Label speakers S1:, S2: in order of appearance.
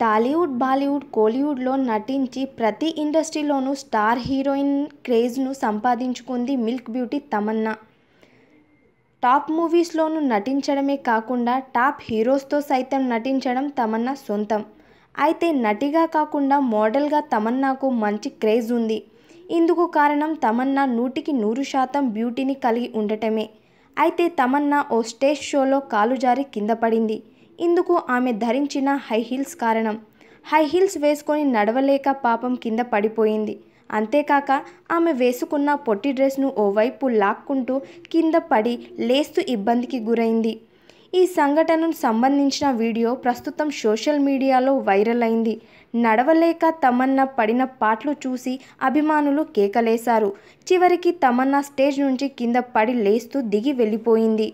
S1: టాలీవుడ్ బాలీవుడ్ కోలీవుడ్లో నటించి ప్రతి ఇండస్ట్రీలోనూ స్టార్ హీరోయిన్ క్రేజ్ను సంపాదించుకుంది మిల్క్ బ్యూటీ తమన్నా. టాప్ మూవీస్లోనూ నటించడమే కాకుండా టాప్ హీరోస్తో సైతం నటించడం తమన్నా సొంతం. అయితే నటిగా కాకుండా మోడల్గా తమన్నాకు మంచి క్రేజ్ ఉంది. ఇందుకు కారణం తమన్నా నూటికి నూరు శాతం బ్యూటీని కలిగి ఉండటమే. అయితే తమన్నా ఓ స్టేజ్ షోలో కాలు జారి కింద పడింది. ఇందుకు ఆమె ధరించిన హై హీల్స్ కారణం. హై హీల్స్ వేసుకొని నడవలేక పాపం కింద పడిపోయింది. అంతేకాక ఆమె వేసుకున్న పొట్టి డ్రెస్ను ఓవైపు లాక్కుంటూ కింద పడి లేస్తూ ఇబ్బందికి గురైంది. ఈ సంఘటనకు సంబంధించిన వీడియో ప్రస్తుతం సోషల్ మీడియాలో వైరల్ అయింది. నడవలేక తమన్నా పడిన పాటలు చూసి అభిమానులు కేకలేశారు. చివరికి తమన్నా స్టేజ్ నుంచి కింద పడి లేస్తూ దిగి వెళ్ళిపోయింది.